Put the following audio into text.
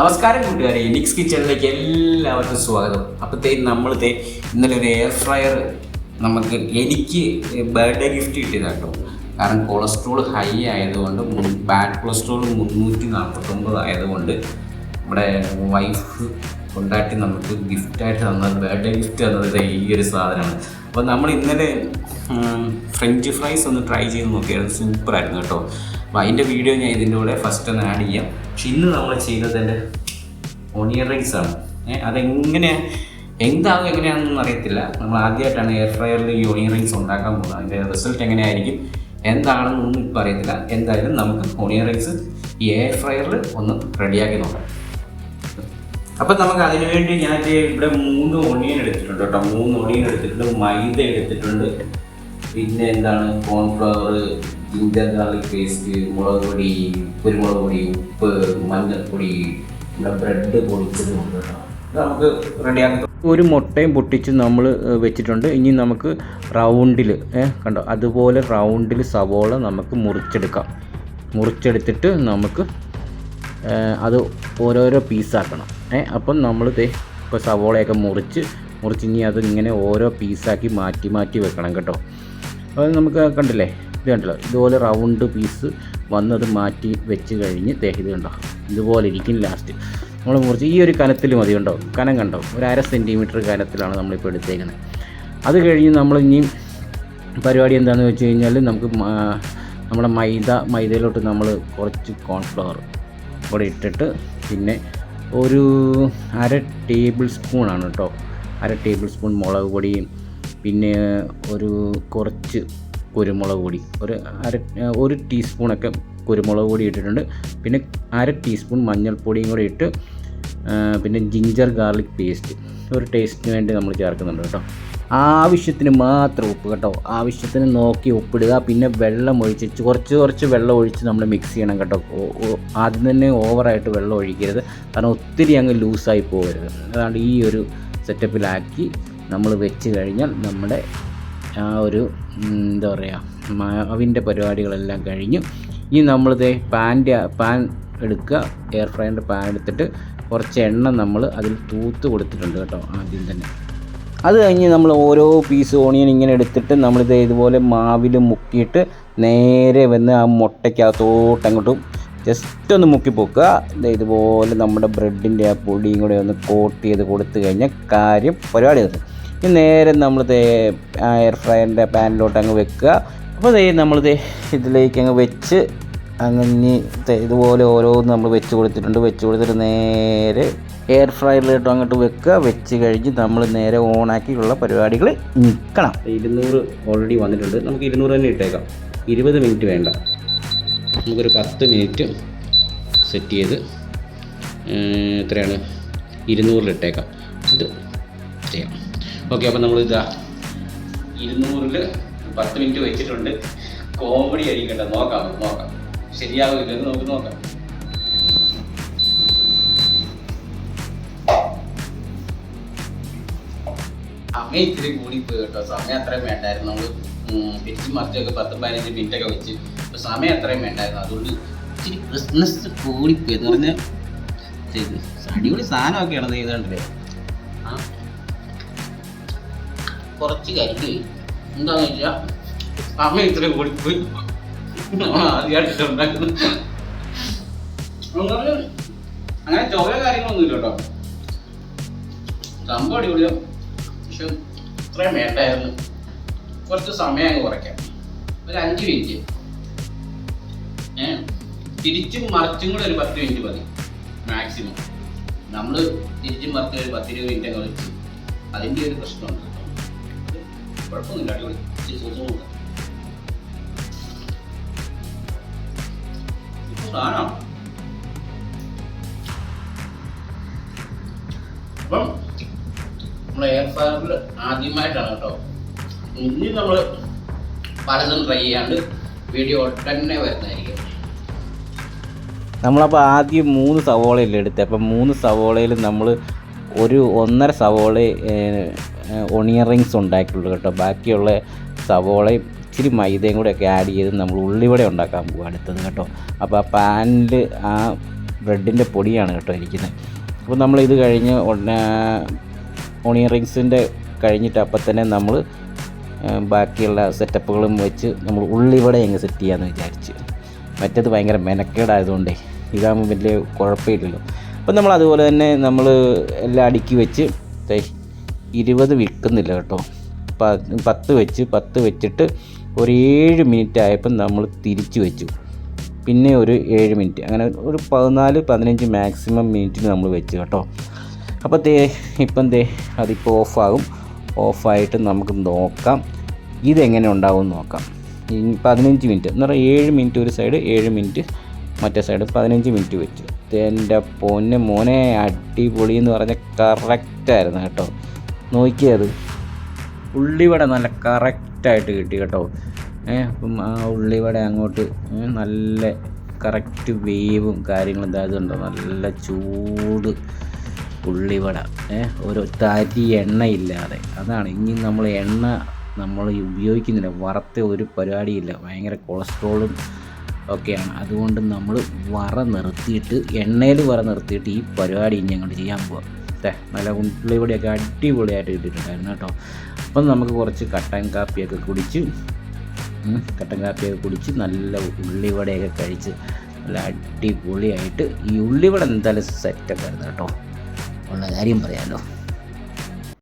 നമസ്കാരം കൂട്ടുകാരെ ലിക്സ് കിച്ചണിലേക്ക് എല്ലാവർക്കും സ്വാഗതം. അപ്പോഴത്തേ നമ്മൾ ഇന്നലെ ഒരു എയർ ഫ്രയർ നമുക്ക് എനിക്ക് ബർത്ത്ഡേ ഗിഫ്റ്റ് കിട്ടിയതാണ് കേട്ടോ കാരണം കൊളസ്ട്രോൾ ഹൈ ആയതുകൊണ്ട് ബാഡ് കൊളസ്ട്രോൾ മുന്നൂറ്റി നാൽപ്പത്തൊമ്പത് ആയതുകൊണ്ട് നമ്മുടെ വൈഫ് കൊണ്ടാട്ടി നമുക്ക് ഗിഫ്റ്റായിട്ട് തന്നത് ബർത്ത്ഡേ ഗിഫ്റ്റ് തന്നത് ഈ ഒരു സാധനമാണ്. അപ്പോൾ നമ്മൾ ഇന്നലെ ഫ്രഞ്ച് ഫ്രൈസ് ഒന്ന് ട്രൈ ചെയ്ത് നോക്കിയായിരുന്നു. സൂപ്പറായിരുന്നു കേട്ടോ. അപ്പോൾ അതിന്റെ വീഡിയോ ഞാൻ ഇതിന്റെ കൂടെ ഫസ്റ്റ് ഒന്ന് ആഡ് ചെയ്യാം. പക്ഷെ ഇന്ന് നമ്മൾ ചെയ്യുന്നത് എന്റെ ഓണിയർ റൈസ് ആണ്. അതെങ്ങനെ എന്താകും എങ്ങനെയാണെന്നൊന്നും അറിയത്തില്ല. നമ്മൾ ആദ്യമായിട്ടാണ് എയർ ഫ്രയറിൽ ഈ ഓണിയർ റൈസ് ഉണ്ടാക്കാൻ പോകുന്നത്. അതിന്റെ റിസൾട്ട് എങ്ങനെയായിരിക്കും? എന്താണെന്നൊന്നും ഇപ്പോൾ അറിയത്തില്ല. എന്തായാലും നമുക്ക് ഓണിയർ റൈസ് ഈ എയർ ഫ്രയറിൽ ഒന്ന് റെഡിയാക്കി നോക്കാം. അപ്പം നമുക്ക് അതിനുവേണ്ടി ഞാൻ ഇവിടെ മൂന്ന് ഒണിയൻ എടുത്തിട്ടുണ്ട് കേട്ടോ. മൂന്ന് ഒണിയൻ എടുത്തിട്ടുണ്ട്. മൈദ എടുത്തിട്ടുണ്ട്. പിന്നെ എന്താണ് കോൺഫ്ലവർ ജിഞ്ചർ ഗാർലിക് പേസ്റ്റ് മുളക് പൊടി കുരുമുളക് പൊടി ഉപ്പ് മഞ്ഞൾപ്പൊടി നമ്മുടെ ബ്രെഡ് പൊടിച്ചത് നമുക്ക് റെഡിയാക്കി ഒരു മുട്ടയും പൊട്ടിച്ച് നമ്മൾ വെച്ചിട്ടുണ്ട്. ഇനി നമുക്ക് റൗണ്ടിൽ കണ്ടോ? അതുപോലെ റൗണ്ടിൽ സവോള നമുക്ക് മുറിച്ചെടുക്കാം. മുറിച്ചെടുത്തിട്ട് നമുക്ക് അത് ഓരോരോ പീസാക്കണം ഏ അപ്പം നമ്മൾ ദേ ഇപ്പോൾ സവോളയൊക്കെ മുറിച്ച് മുറിച്ച് ഇനി അത് ഇങ്ങനെ ഓരോ പീസാക്കി മാറ്റി മാറ്റി വെക്കണം കേട്ടോ. അത് നമുക്ക് കണ്ടില്ലേ? ഇത് കണ്ടല്ലോ? ഇതുപോലെ റൗണ്ട് പീസ് വന്നത് മാറ്റി വെച്ച് കഴിഞ്ഞ് ദേ ഇത് കണ്ടോ? ഇതുപോലെ ഇരിക്കും ലാസ്റ്റ് നമ്മൾ മുറിച്ച് ഈ ഒരു കനത്തിൽ മതി കണ്ടോ? കനം കണ്ടോ? ഒരു അര സെന്റിമീറ്റർ കനത്തിലാണ് നമ്മളിപ്പോൾ എടുത്തേക്കുന്നത് അത് കഴിഞ്ഞ് നമ്മൾ ഇനി പരിപാടി എന്താണെന്ന് വെച്ച് കഴിഞ്ഞാൽ നമുക്ക് നമ്മുടെ മൈദ മൈദയിലോട്ട് നമ്മൾ കുറച്ച് കോൺഫ്ലവർ കൂടെ ഇട്ടിട്ട് പിന്നെ ഒരു അര ടേബിൾ സ്പൂണാണ് കേട്ടോ. അര ടേബിൾ സ്പൂൺ മുളക് പൊടിയും പിന്നെ ഒരു കുറച്ച് കുരുമുളക് പൊടി. ഒരു അര ഒരു ടീസ്പൂണൊക്കെ കുരുമുളക് പൊടി ഇട്ടിട്ടുണ്ട്. പിന്നെ അര ടീസ്പൂൺ മഞ്ഞൾപ്പൊടിയും കൂടി ഇട്ട് പിന്നെ ജിഞ്ചർ ഗാർലിക് പേസ്റ്റ് ഒരു ടേസ്റ്റിന് വേണ്ടി നമ്മൾ ചേർക്കുന്നുണ്ട് കേട്ടോ. ആവശ്യത്തിന് മാത്രം ഉപ്പ് കേട്ടോ. ആവശ്യത്തിന് നോക്കി ഉപ്പിടുക. പിന്നെ വെള്ളം ഒഴിച്ച് കുറച്ച് കുറച്ച് വെള്ളം ഒഴിച്ച് നമ്മൾ മിക്സ് ചെയ്യണം കേട്ടോ. ആദ്യം തന്നെ ഓവറായിട്ട് വെള്ളം ഒഴിക്കരുത്. കാരണം ഒത്തിരി അങ്ങ് ലൂസായി പോകരുത്. അതാണ് ഈ ഒരു സെറ്റപ്പിലാക്കി നമ്മൾ വെച്ച് കഴിഞ്ഞാൽ നമ്മുടെ ആ ഒരു എന്താ പറയുക മാവിന്റെ പരിപാടികളെല്ലാം കഴിഞ്ഞു. ഇനി നമ്മളിത് പാന്റെ പാൻ എടുക്കുക എയർ ഫ്രൈന്റെ പാൻ എടുത്തിട്ട് കുറച്ച് എണ്ണ നമ്മൾ അതിൽ തൂത്ത് കൊടുത്തിട്ടുണ്ട് കേട്ടോ ആദ്യം തന്നെ. അത് കഴിഞ്ഞ് നമ്മൾ ഓരോ പീസ് ഓണിയൻ ഇങ്ങനെ എടുത്തിട്ട് നമ്മളിത് ഇതുപോലെ മാവിൽ മുക്കിയിട്ട് നേരെ വന്ന് ആ മുട്ടയ്ക്കകത്തോട്ട് അങ്ങോട്ടും ജസ്റ്റ് ഒന്ന് മുക്കി പൊക്കുക ഇതുപോലെ നമ്മുടെ ബ്രെഡിന്റെ ആ പൊടിയും കൂടെ ഒന്ന് കോട്ട് ചെയ്ത് കൊടുത്തു കഴിഞ്ഞാൽ കാര്യം പരിപാടി തീർന്നു. ഇനി നേരെ നമ്മൾ എയർ ഫ്രയറിന്റെ പാനിലോട്ട് അങ്ങ് വെക്കുക. അപ്പോൾ ദേ നമ്മൾ ഇതിലേക്ക് അങ്ങ് വെച്ച് അങ്ങനെ ഇതുപോലെ ഓരോന്ന് നമ്മൾ വെച്ച് കൊടുത്തിട്ടുണ്ട്. വെച്ച് കൊടുത്തിട്ട് നേരെ എയർ ഫ്രയറിലിട്ട് അങ്ങോട്ട് വെക്കുക. വെച്ച് കഴിഞ്ഞ് നമ്മൾ നേരെ ഓണാക്കിയുള്ള പരിപാടികൾ നിൽക്കണം. ഇരുന്നൂറ് ഓൾറെഡി വന്നിട്ടുണ്ട്. നമുക്ക് ഇരുന്നൂറ് തന്നെ ഇട്ടേക്കാം. ഇരുപത് മിനിറ്റ് വേണ്ട. നമുക്കൊരു പത്ത് മിനിറ്റ് സെറ്റ് ചെയ്ത് എത്രയാണ്? ഇരുന്നൂറിലിട്ടേക്കാം ഇത് ചെയ്യാം. ഓക്കെ അപ്പം നമ്മൾ ഇതാ ഇരുന്നൂറിൽ പത്ത് മിനിറ്റ് വെച്ചിട്ടുണ്ട്. കോമഡി അരിക്കട്ടെ നോക്കാം നോക്കാം. നോക്കാം ശരിയാവില്ലെന്ന് നമുക്ക് നോക്കാം. സമയം ഇത്തിരി കൂടിപ്പോയി കേട്ടോ. സമയം അത്രയും വേണ്ടായിരുന്നു. നമ്മൾ തിരിച്ചും മറിച്ചൊക്കെ പത്തും പതിനഞ്ച് മിനിറ്റ് ഒക്കെ വെച്ച്. ഇപ്പൊ സമയം അത്രയും വേണ്ടായിരുന്നു. അതുകൊണ്ട് ഇച്ചിരി ക്രിസ്മസ് കൂടിപ്പോയി എന്ന് പറഞ്ഞാൽ അടിപൊളി സാധനമൊക്കെയാണ് ചെയ്തോണ്ടല്ലേ? ആ. കുറച്ച് പോയി എന്താന്ന് വെച്ചാൽ സമയം ഇത്ര കൂടിപ്പോയി ആദ്യമായിട്ട് ഉണ്ടാക്കുന്നത്. അങ്ങനെ ചൊവ്വ കാര്യങ്ങളൊന്നുമില്ല കേട്ടോ. സംഭവം അടിപൊളിയോ. പക്ഷെ ഇത്രയും വേണ്ടായിരുന്നു. കുറച്ച് സമയം അങ്ങ് കുറയ്ക്കാം. ഒരു അഞ്ച് മിനിറ്റ്. ഏ? തിരിച്ചും മറിച്ചും കൂടെ ഒരു പത്ത് മിനിറ്റ് മതി മാക്സിമം. നമ്മൾ തിരിച്ചും മറിച്ചും ഒരു പത്തിരുപത് മിനിറ്റ് വെച്ചു. അതിന്റെ ഒരു പ്രശ്നമുണ്ട്. കേട്ടോ. കുഴപ്പമൊന്നുമില്ല അടിപൊളി ഇച്ചിരി സൂക്ഷ്മം നോക്കാം സാധനം അപ്പം നമ്മൾ എയർ ഫയറിൽ ആദ്യമായിട്ടാണ് കേട്ടോ ഇനി നമ്മൾ പലതും ട്രൈ ചെയ്യാണ്ട് വീഡിയോ തന്നെ വരുന്നതായിരിക്കും നമ്മളപ്പോൾ ആദ്യം മൂന്ന് സവോളയല്ലേ എടുത്തത് അപ്പം മൂന്ന് സവോളയിൽ നമ്മൾ ഒരു ഒന്നര സവോള ഒണിയൻ റിങ്സ് ഉണ്ടാക്കിയുള്ളൂ കേട്ടോ. ബാക്കിയുള്ള സവോളയും ഇച്ചിരി മൈദയും കൂടെ ഒക്കെ ആഡ് ചെയ്ത് നമ്മൾ ഉള്ളിവട ഉണ്ടാക്കാൻ പോകും അടുത്തത് കേട്ടോ. അപ്പോൾ ആ പാനിൽ ആ ബ്രെഡിന്റെ പൊടിയാണ് കേട്ടോ ഇരിക്കുന്നത്. അപ്പോൾ നമ്മൾ ഇത് കഴിഞ്ഞ് ഓണിയൻ റിങ്സിന്റെ കഴിഞ്ഞിട്ട് അപ്പം തന്നെ നമ്മൾ ബാക്കിയുള്ള സെറ്റപ്പുകളും വെച്ച് നമ്മൾ ഉള്ളിവട എങ്ങ് സെറ്റ് ചെയ്യാമെന്ന് വിചാരിച്ച്. മറ്റേത് ഭയങ്കര മെനക്കേടായതുകൊണ്ടേ ഇതാകുമ്പോൾ വലിയ കുഴപ്പമില്ലല്ലോ. അപ്പം നമ്മൾ അതുപോലെ തന്നെ നമ്മൾ എല്ലാം അടുക്കി വെച്ച് ഇരുപത് വിൽക്കുന്നില്ല കേട്ടോ. പത്ത് വെച്ച് പത്ത് വെച്ചിട്ട് ഒരു ഏഴ് മിനിറ്റ് ആയപ്പം നമ്മൾ തിരിച്ചു വെച്ചു. പിന്നെ ഒരു ഏഴ് മിനിറ്റ് അങ്ങനെ ഒരു പതിനാല് പതിനഞ്ച് മാക്സിമം മിനിറ്റിന് നമ്മൾ വെച്ച് കേട്ടോ. അപ്പോൾ തേ ഇപ്പം തേ അതിപ്പോൾ ഓഫാകും ഓഫായിട്ട് നമുക്ക് നോക്കാം. ഇതെങ്ങനെ ഉണ്ടാവും നോക്കാം. പതിനഞ്ച് മിനിറ്റ് എന്ന് പറഞ്ഞാൽ ഏഴ് മിനിറ്റ് ഒരു സൈഡ് ഏഴ് മിനിറ്റ് മറ്റേ സൈഡ് പതിനഞ്ച് മിനിറ്റ് വെച്ചു. എന്റെ പൊന്ന് മോനെ അടിപൊളി എന്ന് പറഞ്ഞ കറക്റ്റായിരുന്നു കേട്ടോ. നോക്കിയത്. ഉള്ളിവട നല്ല കറക്റ്റായിട്ട് കിട്ടി കേട്ടോ. ഏ അപ്പം ആ ഉള്ളിവട അങ്ങോട്ട് നല്ല കറക്റ്റ് വേവും കാര്യങ്ങളും ഇതായതുണ്ടോ നല്ല ചൂട് ഉള്ളിവട. ഏ ഒരു തരി എണ്ണയില്ലാതെ അതാണ് ഇനി നമ്മൾ എണ്ണ നമ്മൾ ഉപയോഗിക്കുന്നില്ല. വറുത്ത ഒരു പരിപാടിയില്ല. ഭയങ്കര കൊളസ്ട്രോളും ഒക്കെയാണ്. അതുകൊണ്ട് നമ്മൾ വറ നിർത്തിയിട്ട് എണ്ണയിൽ വറ നിർത്തിയിട്ട് ഈ പരിപാടി അങ്ങോട്ട് ചെയ്യാൻ പോവാം. ദേ, നല്ല ഉള്ളിവടയൊക്കെ അടിപൊളിയായിട്ട് കിട്ടിയിട്ടുണ്ടായിരുന്നു കേട്ടോ. അപ്പം നമുക്ക് കുറച്ച് കട്ടൻ കാപ്പിയൊക്കെ കുടിച്ച് കട്ടൻ കാപ്പിയൊക്കെ കുടിച്ച് നല്ല ഉള്ളിവടയൊക്കെ കഴിച്ച് നല്ല അടിപൊളിയായിട്ട് ഈ ഉള്ളിവട എന്തായാലും സെറ്റൊക്കെ ആയിരുന്നു കേട്ടോ. ഉള്ള കാര്യം പറയാമല്ലോ